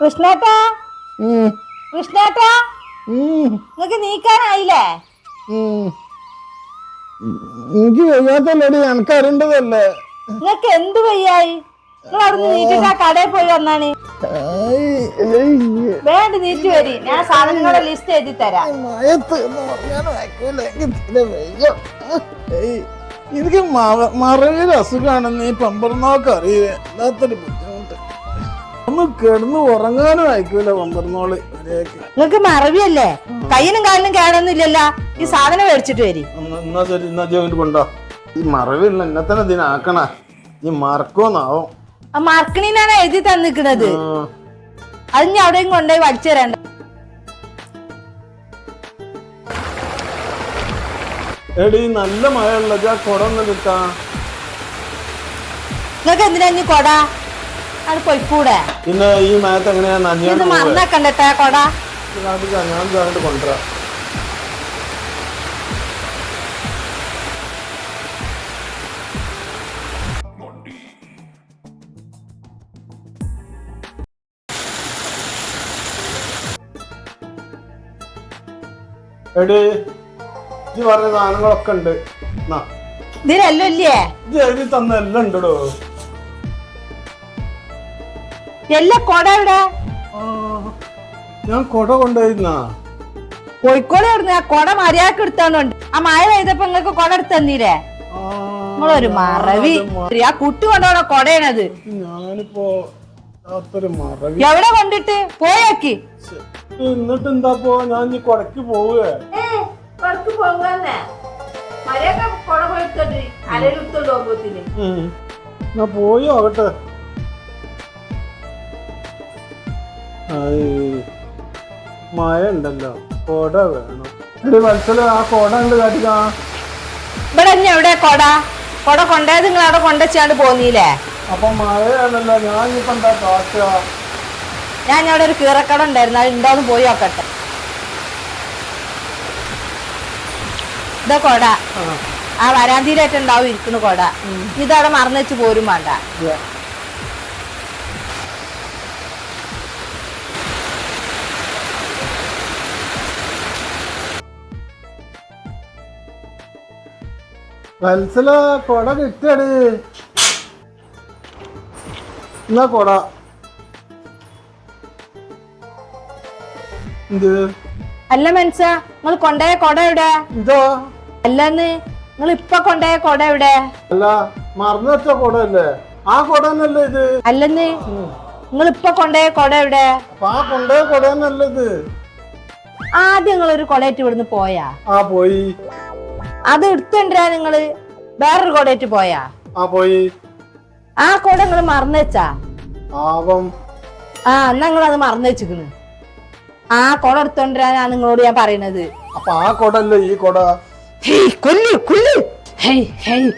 കൃഷ്ണേട്ടാ? കൃഷ്ണേട്ടാ? നിങ്ങക്ക് നീക്കാനായില്ലേ. എനിക്ക് വയ്യാത്തല്ലടി എനിക്ക് അറിയേണ്ടതല്ലേ? നിങ്ങക്ക് എന്ത് വയ്യായി? നിങ്ങൾ അവിടുന്ന് നീറ്റിട്ട് ആ കടയിൽ പോയി വന്നാണ്. വേണ്ട നീറ്റ് വരി. ഞാൻ സാധനങ്ങളുടെ ലിസ്റ്റ് എഴുതി തരാം. എനിക്ക് മറവിയുടെ അസുഖമാണെന്ന് ഈ പമ്പർന്നോക്ക് അറിയില്ല എല്ലാത്തൊരു ബുദ്ധിമുട്ട്. ഒന്ന് കിടന്ന് ഉറങ്ങാനും അയക്കൂല പമ്പർന്നോൾ മര്യാദയ്ക്ക് നിങ്ങക്ക് മറവിയല്ലേ? കയ്യിനും കാലിനും കേടൊന്നും ഇല്ലല്ലോ ഈ സാധനം മേടിച്ചിട്ട് വരി. എന്നാ- എന്നാ ശരി എന്നാ ജോയിന്റ് കൊണ്ടോ. ഈ മറവില്ല എന്നെ തന്നെ ഇതിനാക്കണ ഈ മറക്കോന്നാവും മറക്കണീനാണ് എഴുതി തന്നിക്കണത്. അത് ഞാൻ അവിടെയും കൊണ്ടുപോയി വലിച്ചു തരണ്ട. എടി നല്ല മഴ ഉള്ളത് ആ കുടന്ന് കിട്ടാ. നിങ്ങക്ക് എന്തിനാ നീ കൊട? അത് പൊയ്ക്കൂടെ? പിന്നെ ഈ മഴത്ത് എങ്ങനെയാ ഇത് നഞ്ഞാണ്ട് മറന്നേക്കണ്ടട്ടാ കൊട. ഞാൻ ഇതാണ്ട് കൊണ്ടുവരാം. എടി ഈ പറഞ്ഞ സാധനങ്ങളൊക്കെ ഉണ്ട്. എന്നാ ഇതിനെല്ലാം ഇല്ലേ? ഇത് എഴുതി തന്ന എല്ലാം ഉണ്ടോ എല്ലാ കൊട എവിടെ? ഞാൻ കൊട കൊണ്ടുപോയിരുന്നാ കോഴിക്കോട് എവിടുന്ന്? ആ കൊട മര്യാദയ്ക്ക് എടുത്തോണ്ട് ആ മഴ പെയ്തപ്പോ നിങ്ങൾക്ക് കൊട എടുത്ത് തന്നീരേ? നിങ്ങളൊരു മറവി. ആ കുട്ടി കൊണ്ടോണ കൊടയാണത്. ഞാനിപ്പോ എവിടെ കൊണ്ടിട്ട്? പോയാക്കി. എന്നിട്ട് എന്താ പോ ഞാൻ കൊടക്ക് പോവുകയെ ഉം. എന്നാ പോയി? ആകട്ടെ മഴ ഉണ്ടല്ലോ കൊട വേണം. എടി വത്സല ആ കൊട ഉണ്ട് കാട്ടിക്കാ. ഇവിടെ എവിടെ കൊട? കൊട കൊണ്ടേ നിങ്ങൾ അവിടെ കൊണ്ടുവച്ചാണ്ട് പോന്നീലേ അപ്പൊ മഴയാണല്ലോ. ഞാൻ ഇപ്പൊ എന്താ കാട്ടുക? ഞാൻ അവിടെ ഒരു കീറക്കട ഉണ്ടായിരുന്നു. അത് ഉണ്ടോന്ന് പോയി നോക്കട്ടെ. ഇതാ കൊട. ആ. ആ വരാന്തിയിലായിട്ട് ഉണ്ടാവും ഇരിക്കുന്നു കൊട. ഇതവിടെ മറന്നു വെച്ച് പോരും വേണ്ട. വത്സല കൊട കിട്ടട്. എന്നാ കൊട? എന്ത്? അല്ല മനസ്സ നിങ്ങൾ കൊണ്ടേ കൊട എവിടെ? ഇതോ? അല്ലെന്ന് നിങ്ങൾ ഇപ്പൊ കൊണ്ടേ കൊട എവിടെ? അല്ല മറന്നു വെച്ച കൊട അല്ലേ ആ കൊട തന്നെയല്ലേ ഇത്? അല്ലെന്ന് നിങ്ങൾ ഇപ്പൊ കൊണ്ടേ കൊട എവിടെ? അപ്പൊ ആ കൊണ്ടുപോയ കൊട തന്നെയല്ലേ ഇത്? ആദ്യം നിങ്ങൾ ഒരു കൊടയിട്ട് ഇവിടുന്ന് പോയാ? ആ പോയി. അത് എടുത്തുകൊണ്ടിരാ നിങ്ങൾ? വേറൊരു കൊടയിട്ട് പോയാ? ആ പോയി. ആ കൊട നിങ്ങൾ മറന്നു വെച്ചാ? ആവം ആ എന്നാ നിങ്ങൾ അത് മറന്നു വെച്ചിക്കണ് ആ കൊട എടുത്തോണ്ടിരാനാ നിങ്ങളോട് ഞാൻ പറയണത്. അപ്പൊ ആ കൊടല്ലേ ഈ കൊട? ഹേയ്, കൊല്ലു കൊല്ലു. Hey, hey.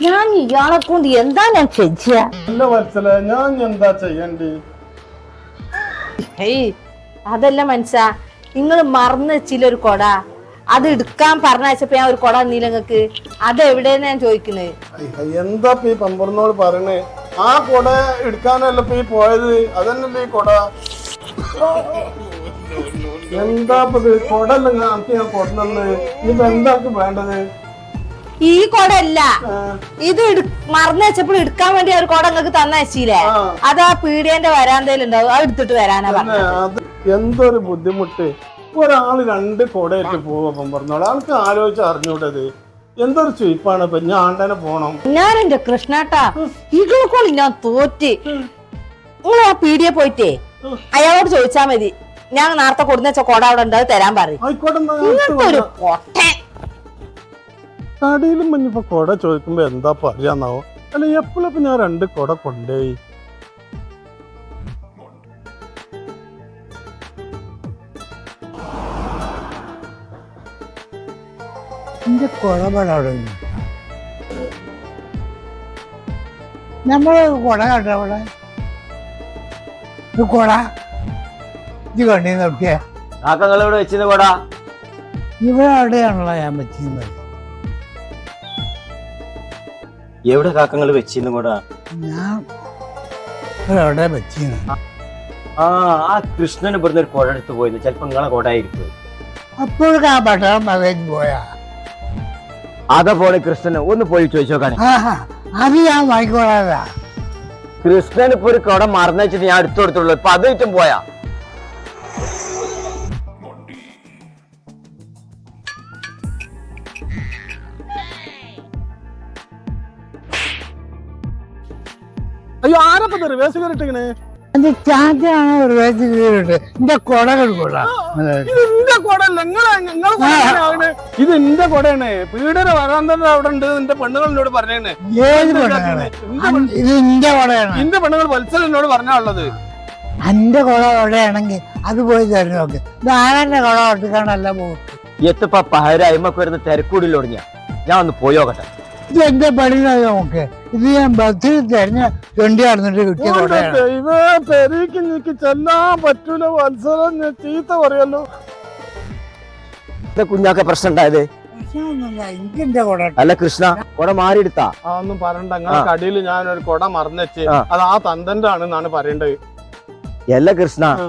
ഞാൻ ഇയാളെ കൊണ്ട് എന്താ ഞാൻ ചെയ്യ? അല്ല വത്സല ഞാൻ എന്താ ചെയ്യണ്ടി? ഹേയ് അതല്ല മനസ്സാ. നിങ്ങൾ മറന്നു വെച്ചില്ല ഒരു കൊട. അത് എടുക്കാൻ പറഞ്ഞപ്പോ ഞാൻ ഒരു കൊട തന്നില്ല നിങ്ങക്ക് അത് എവിടെയെന്ന് ഞാൻ ചോദിക്കുന്നത് എന്താ ഈ പമ്പറിനോട് പറയണേ? ആ കൊട എടുക്കാനല്ല ഈ പോയത്? അതന്നല്ലേ ഈ കൊട? എന്താ ഇപ്പൊ ഇത്? കൊട അല്ല ഞാൻ കൊണ്ടുവന്ന് ഇനിയിപ്പോ എന്താക്ക് വേണ്ടത്? ഈ കൊടല്ല ഇത് മറന്നു വെച്ചപ്പോൾ എടുക്കാൻ വേണ്ടി ഒരു കൊട നിങ്ങൾക്ക് തന്നയച്ചില്ലേ അതാ ആ പീടിയന്റെ വരാന്തയിലുണ്ടാവും അത് എടുത്തിട്ട് വരാനാ പറഞ്ഞത്. എന്തൊരു ബുദ്ധിമുട്ട്. ഒരാൾ രണ്ട് കൊടയിട്ട് പോവാ പറഞ്ഞു. ആൾക്ക് ആലോചിച്ച് അറിഞ്ഞൂട്ടത് എന്തൊരു ചുയിപ്പാണ് ഇപ്പൊ ഞാൻ ആണ്ടനെ പോണം. ഞാൻ എന്റെ കൃഷ്ണേട്ടാ. ഇകളെ ഞാൻ തോറ്റ്. നിങ്ങൾ ആ പീടിയെ പോയിട്ടേ അയാളോട് ചോദിച്ചാ മതി. ഞാൻ നേരത്തെ കൊടുന്ന വെച്ച കൊട അവിടെ ഉണ്ട് അത് തരാൻ പറയും. കടയിലും മഞ്ഞപ്പോ കൊട ചോദിക്കുമ്പോ എന്താ പറയാന്നാവോ? അല്ല എപ്പോഴും ഞാൻ രണ്ട് കൊട കൊണ്ടേയി. എന്റെ കുഴപ്പവിടെ നമ്മൾ കുട കണ്ട അവിടെ? ഇത് കുട. ഇത് കണ്ണി നോക്കിയ. ഇവിടെ വെച്ചിരുന്ന കൊടാ? ഇവിടെ അവിടെയാണല്ലോ ഞാൻ വെച്ചിരുന്നത്. എവിടെ കാക്കങ്ങൾ വെച്ചിരുന്നു കൊടാ? ഞാൻ അവിടെ വെച്ചിരുന്നു ആ ആ കൃഷ്ണൻ ഇവിടുന്ന് ഒരു കുഴ എടുത്ത് പോയിരുന്നു. ചിലപ്പോ നിങ്ങളെ കുടയായിരിക്കും അപ്പോഴൊക്കെ ആ പട്ടണം മകൻ പോയാ. അതേപോലെ കൃഷ്ണന്. ഒന്ന് പോയി ചോദിച്ചോക്കാണ് ആഹാ അത് ഞാൻ കൃഷ്ണൻ ഇപ്പൊ ഒരു കുട മറന്നു വെച്ചിട്ട് ഞാൻ എടുത്തു കൊടുത്തുള്ളൂ ഇപ്പൊ അത് ചുറ്റും പോയാ. അയ്യോ ആരപ്പ റിവേഴ്സ് കയറിട്ടിങ്ങനെ അത് ചാറ്റാണ് ഒരു വയസ്സ് കീറിട്ട് എന്റെ കൊട കൊടുക്കൂടാ ഇത് എന്റെ കൊടല്ല നിങ്ങളെ നിങ്ങളെ ഇത്? എന്റെ കൊടയാണ്. പീഡന വരാന്തന്റെ അവിടെ ഉണ്ട് നിന്റെ പെണ്ണുങ്ങൾ എന്നോട് പറഞ്ഞേ ഏത് കൊടയാണ്? ഇത് എന്റെ കൊടയാണ്. എന്റെ പെണ്ണുങ്ങൾ വത്സൽ എന്നോട് പറഞ്ഞാണുള്ളത് എന്റെ കുട കൊടയാണെങ്കിൽ അത് പോയി നോക്ക്. ഇത് ആരാന്റെ കൊട ഒട്ടിക്കാണ്ടല്ല പോകും എത്തപ്പ പഹര അയിമക്ക് വരുന്ന തിരക്കൂടിയിൽ ഒടിഞ്ഞ. ഞാൻ ഒന്ന് പോയോക്കട്ടെ ഇത് എന്റെ പണിയിലായി നമുക്ക് ഇത് ഞാൻ ബസ്സിൽ തിരഞ്ഞ വണ്ടി നടന്നിട്ട് കിട്ടിയ കൊടയാണ്. ദൈവേ പെരീക്ക് നീക്ക് ചെല്ലാൻ പറ്റൂല മത്സരം ചീത്ത പറയല്ലോ. കുഞ്ഞാക്ക പ്രശ്നം ഉണ്ടായത്? എനിക്ക് എന്റെ കൊട? അല്ല കൃഷ്ണ കൊട മാറിയെടുത്താ? ആ ഒന്നും പറയണ്ട. ആ. കടിയിൽ ഞാൻ ഒരു കൊട മറന്നുവെച്ച് ആ. അത് ആ തന്തന്റെ ആണെന്നാണ് പറയേണ്ടത്. അല്ല കൃഷ്ണ ആ.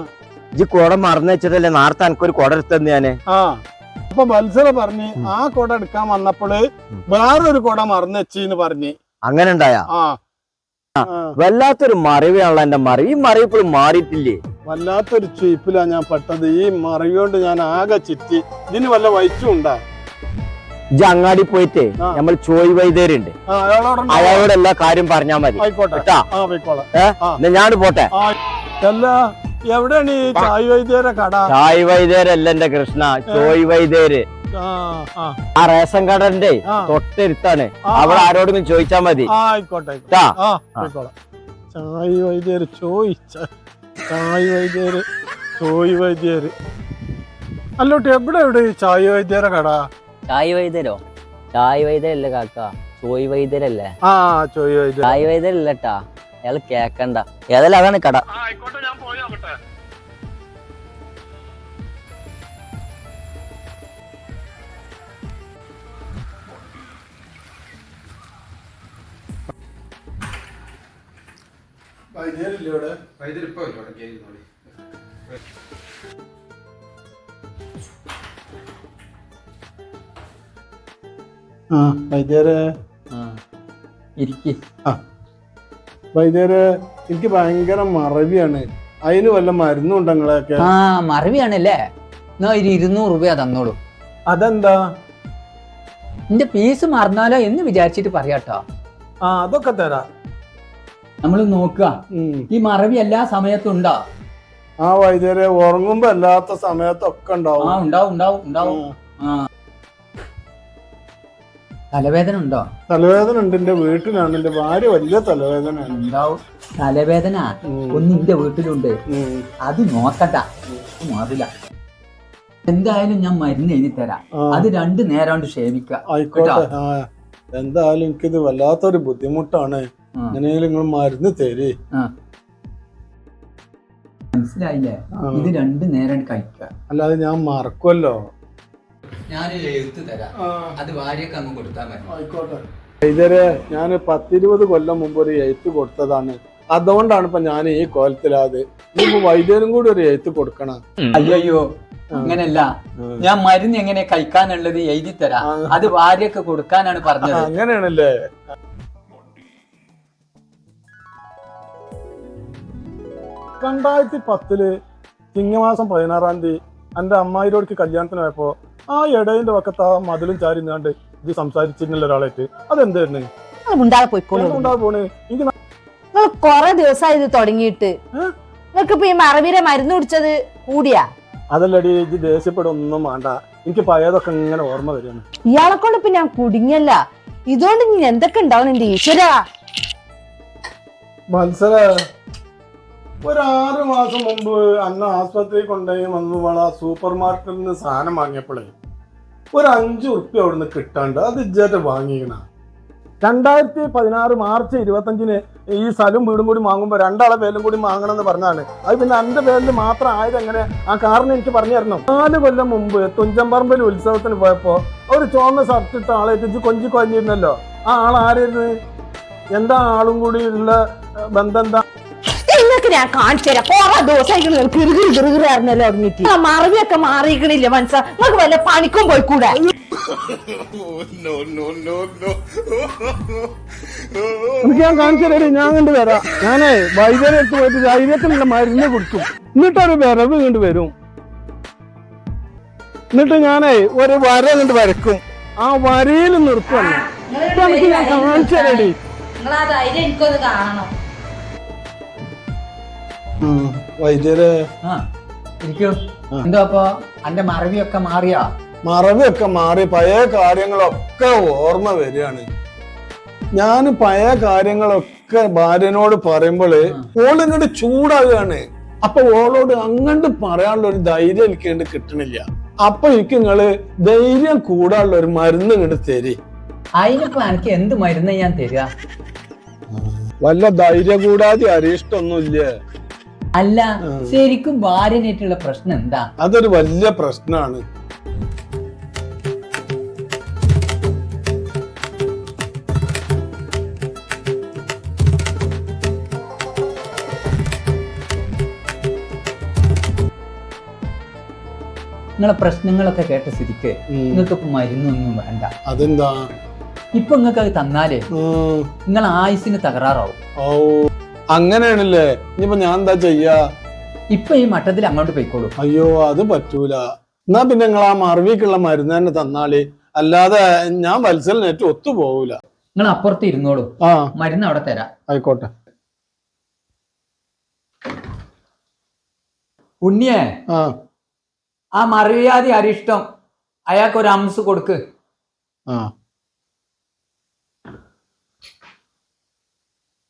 ഇജ്ജ് കുട മറന്നു വെച്ചിട്ടല്ലേ നേരത്തെ എനിക്കൊരു കുട എടുത്തെന്ന് ഞാൻ. ആ. അപ്പൊ മത്സര പറഞ്ഞ് ആ കുട എടുക്കാൻ വന്നപ്പോൾ വേറൊരു കുട മറന്നു വെച്ചിന്ന് പറഞ്ഞ്. അങ്ങനെ ഉണ്ടായ. വല്ലാത്തൊരു മറിവാണല്ലോ എന്റെ മറിവ് ഈ മറിവ് ഇപ്പോഴും മാറിയിട്ടില്ലേ? വല്ലാത്തൊരു ചീപ്പിലാ ഞാൻ പെട്ടത്. ഈ മറിയോണ്ട് ഞാൻ ആകെ ചിറ്റി. ഇതിന് വല്ല വയച്ചും ഉണ്ടാ? ഇജ്ജ് അങ്ങാടി പോയിട്ടേ. നമ്മൾ ചോയ് വൈദ്യരുണ്ട്. അയാളോട് എല്ലാ കാര്യം പറഞ്ഞാ മതി. ആയിക്കോട്ടെ. ഞാൻ പോട്ടെ. അല്ല എവിടെയാണ് ഈ ചായ് വൈദ്യരെ കട? ചായ് വൈദ്യരല്ല എന്റെ കൃഷ്ണ ചോയ് വൈദ്യര്. ആ ആ. ആ റേഷൻ കടന്റെ. തൊട്ടടുത്താണ്. അവിടെ. ആരോടെങ്കിലും ചോദിച്ചാ മതി. ആയിക്കോട്ടെ ചായ് വൈദ്യര് ചോയിച്ച. ചായ് വൈദ്യര് ചോയ് വൈദ്യര്. അല്ലോട്ട് എവിടെ എവിടെ ഈ ചായ് വൈദ്യരെ കട? ചായ് വൈദ്യരോ? ചായ് വൈദ്യരല്ലേ കാക്ക. ചോയ് വൈദ്യരല്ലേ? ആ ചോയ് വൈദ്യ ചായ് വൈദ്യരല്ലട്ടാ അയാൾ കേക്കണ്ട. ഏതായാലും അതാണ് കട. ആയിക്കോട്ടെ ഞാൻ പോയി നോക്കട്ടെ. വൈദ്യരില്ലേ ഇവിടെ? ആ വൈദ്യരെ ഇരിക്ക്. വൈദ്യര് എനിക്ക് ഭയങ്കര മറവിയാണ്. അതിന് വല്ല മരുന്നും ഉണ്ടങ്ങളൊക്കെ നിങ്ങളെയൊക്കെ ആ മറവിയാണല്ലേ. എന്നാ ഒരു ഇരുന്നൂറ് രൂപ തന്നോളൂ. അതെന്താ? നിന്റെ പീസ് മറന്നാലോ എന്ന് വിചാരിച്ചിട്ട് പറയാട്ടോ ആ അതൊക്കെ തരാ. നമ്മൾ നോക്കുക. ഉം. ഈ മറവി എല്ലാ സമയത്തും ഉണ്ടോ? ആ വൈദ്യരെ ഉറങ്ങുമ്പോ അല്ലാത്ത സമയത്തൊക്കെ ആ ഉണ്ടാവും ഉണ്ടാവും ഉണ്ടാവും. ഉണ്ടാവും ആ. തലവേദന ഉണ്ടോ? തലവേദന ഉണ്ട്. എന്റെ വീട്ടിലാണ്. എന്റെ ഭാര്യ വലിയ തലവേദന ഉണ്ടാവും തലവേദന. ഒന്ന് എന്റെ വീട്ടിലുണ്ട്. അത് നോക്കണ്ട. മാറില്ല. എന്തായാലും ഞാൻ മരുന്ന് എഴുതി തരാം. അത് രണ്ടു നേരം കൊണ്ട് ക്ഷേമിക്കുക. ആയിക്കോട്ടെ. എന്തായാലും എനിക്കിത് വല്ലാത്തൊരു ബുദ്ധിമുട്ടാണ്. ആ. നിങ്ങൾ മരുന്ന് തരി. മനസ്സിലായില്ലേ? ഇത് രണ്ടു നേരം കഴിക്കുക. അല്ലാതെ ഞാൻ മറക്കുമല്ലോ എഴുത്ത് തരാം. അത് ഭാര്യക്ക് അങ്ങ് കൊടുത്താൽ മതി. ആയിക്കോട്ടെ. വൈദ്യരെ ഞാൻ പത്തിരുപത് കൊല്ലം മുമ്പ് ഒരു എഴുത്ത് കൊടുത്തതാണ്. അതുകൊണ്ടാണ് ഇപ്പൊ ഞാൻ ഈ കോലത്തിലാത്. ഇനിയിപ്പോ വൈദ്യരും കൂടി ഒരു എഴുത്ത് കൊടുക്കണം. അയ്യോ അങ്ങനല്ല ഞാൻ മരുന്ന് എങ്ങനെ കഴിക്കാനുള്ളത് എഴുതി തരാം. അത് ഭാര്യക്ക് കൊടുക്കാനാണ് പറഞ്ഞത്. അങ്ങനെയാണല്ലേ? രണ്ടായിരത്തി പത്തിൽ ചിങ്ങമാസം പതിനാറാം തീയതി എന്റെ അമ്മായിരോടക്ക് കല്യാണത്തിന് പോയപ്പോ ആ ഇടയിന്റെ പക്കത്ത് ആ മതിലും ചാരി നിന്നാണ്ട് ഇത് സംസാരിച്ചിരുന്നില്ല ഒരാളായിട്ട്. അതെന്തായിരുന്നു? ഉണ്ടാകെ പോയിക്കോളൂ. ഉണ്ടാ പോണ്. എനിക്ക് നിങ്ങൾ കൊറേ ദിവസമായി ഇത് തുടങ്ങിയിട്ട്. നിങ്ങൾക്ക് ഇപ്പൊ ഈ മറവിരെ മരുന്ന് കുടിച്ചത് കൂടിയാ? അതല്ലടി ഇത് ദേഷ്യപ്പെടും വേണ്ട. എനിക്ക് പഴയതൊക്കെ ഇങ്ങനെ ഓർമ്മ വരികയാണ് ഇയാളെ കൊണ്ട് ഇപ്പൊ ഞാൻ കുടുങ്ങിയല്ല. ഇതുകൊണ്ട് ഇനി എന്തൊക്കെ ഉണ്ടാവും എന്റെ ഈശ്വര? മത്സര. ഒരു ആറ് മാസം മുമ്പ് അന്ന് ആസ്പത്രി കൊണ്ടുപോയി വന്നു. വള സൂപ്പർ മാർക്കറ്റിൽ നിന്ന് സാധനം വാങ്ങിയപ്പോഴേ ഒരു അഞ്ച് ഉറുപ്പ്യ അവിടുന്ന് കിട്ടാണ്ട് അത് ഇജ്ജായിട്ട് വാങ്ങിക്കണ. രണ്ടായിരത്തി പതിനാറ് മാർച്ച് ഇരുപത്തഞ്ചിന് ഈ സ്ഥലം വീടും കൂടി വാങ്ങുമ്പോൾ രണ്ടാളെ പേരും കൂടി വാങ്ങണം എന്ന് പറഞ്ഞാണ് അത് പിന്നെ എന്റെ പേരിൽ മാത്രം ആയത് എങ്ങനെ? ആ കാരണം എനിക്ക് പറഞ്ഞു തരണം. നാല് കൊല്ലം മുമ്പ് തുഞ്ചമ്പറമ്പിൽ ഉത്സവത്തിന് പോയപ്പോൾ ഒരു ചുവന്ന ഷർട്ട് ഇട്ട ആളെ എത്തിച്ച് കൊഞ്ചി കൊഞ്ഞിരുന്നല്ലോ ആ ആൾ ആരായിരുന്നു എന്താ ആളും കൂടി ഉള്ള ബന്ധം എന്താ? നിങ്ങൾക്ക് ഞാൻ കാണിച്ചു തരാം. കൊറേ ദിവസം കിറുകിറി കിറുകിറി അറിഞ്ഞല്ലോ തുടങ്ങിയിട്ട് ആ മറവിയൊക്കെ മാറിയിക്കണില്ല മനസ്സാ? നിങ്ങൾക്ക് വല്ല പണിക്കും പോയിക്കൂടെ? എനിക്ക് ഞാൻ കാണിച്ചു തരാം ഞാൻ കണ്ടു വരാം. ഞാനേ വൈദ്യുതി എടുത്ത് പോയിട്ട് ധൈര്യത്തിനുള്ള മരുന്ന് കുടിക്കും. എന്നിട്ടൊരു വിരവ് കണ്ട് വരും. എന്നിട്ട് ഞാനേ ഒരു വര കണ്ട് വരക്കും ആ വരയിൽ നിർത്തും എനിക്ക് ഞാൻ കാണിച്ചു തരടി നിങ്ങൾ ആ ധൈര്യം എനിക്കൊന്ന് കാണണം. വൈദ്യരെ. ഇരിക്കൂ. എന്തോ അപ്പൊ? അന്റെ മറവിയൊക്കെ മാറിയാ? മറവിയൊക്കെ മാറി പഴയ കാര്യങ്ങളൊക്കെ ഓർമ്മ വരികയാണ്. ഞാൻ പഴയ കാര്യങ്ങളൊക്കെ ഭാര്യനോട് പറയുമ്പോൾ ഓളിങ്ങോട്ട് ചൂടാകുകയാണ് അപ്പൊ ഓളോട് അങ്ങോട്ട് പറയാനുള്ള ഒരു ധൈര്യം എനിക്ക് കിട്ടണില്ല. അപ്പൊ എനിക്ക് നിങ്ങൾ ധൈര്യം കൂടാനുള്ള ഒരു മരുന്ന് ഇങ്ങോട്ട് തരി. അതിനിപ്പോ എനിക്ക് എന്ത് മരുന്ന് ഞാൻ തരിക? വല്ല ധൈര്യം കൂടാതെ അരിഷ്ടൊന്നുമില്ല അല്ല ശരിക്കും ഭാര്യനായിട്ടുള്ള പ്രശ്നം എന്താ? അതൊരു വലിയ പ്രശ്നമാണ് നിങ്ങളെ പ്രശ്നങ്ങളൊക്കെ കേട്ട സ്ഥിതിക്ക് നിങ്ങൾക്ക് ഇപ്പൊ മരുന്നൊന്നും വേണ്ട. അതെന്താ? ഇപ്പൊ നിങ്ങൾക്ക് അത് തന്നാലേ. നിങ്ങൾ ആയുസിന് തകരാറാവും. ഓ അങ്ങനെയാണല്ലേ? ഇനിയിപ്പോ ഞാൻ എന്താ ചെയ്യാ? ഇപ്പൊ ഈ മട്ടത്തിൽ അങ്ങോട്ട് പോയിക്കോളൂ. അയ്യോ അത് പറ്റൂല. എന്നാ പിന്നെ നിങ്ങൾ ആ മറവിക്കുള്ള മരുന്ന് തന്നെ തന്നാൽ. അല്ലാതെ ഞാൻ വത്സലിനേറ്റ് ഒത്തു പോകൂല നിങ്ങൾ അപ്പുറത്ത് ഇരുന്നോളൂ. ആ. മരുന്ന് അവിടെ തരാം. ആയിക്കോട്ടെ. ഉണ്ണിയെ ആ. ആ മറിയാതി അരിഷ്ടം അയാൾക്ക് ഒരു അംസ് കൊടുക്ക്. ആ.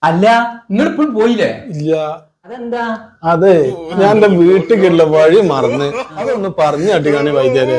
അല്ല നിങ്ങൾ ഇപ്പോഴും പോയില്ലേ? ഇല്ല. അതെന്താ? അതെ ഞാൻ എന്റെ വീട്ടിലുള്ള വഴി മറന്ന് അതൊന്ന് പറഞ്ഞു തട്ടിക്കാണി വൈദ്യരെ.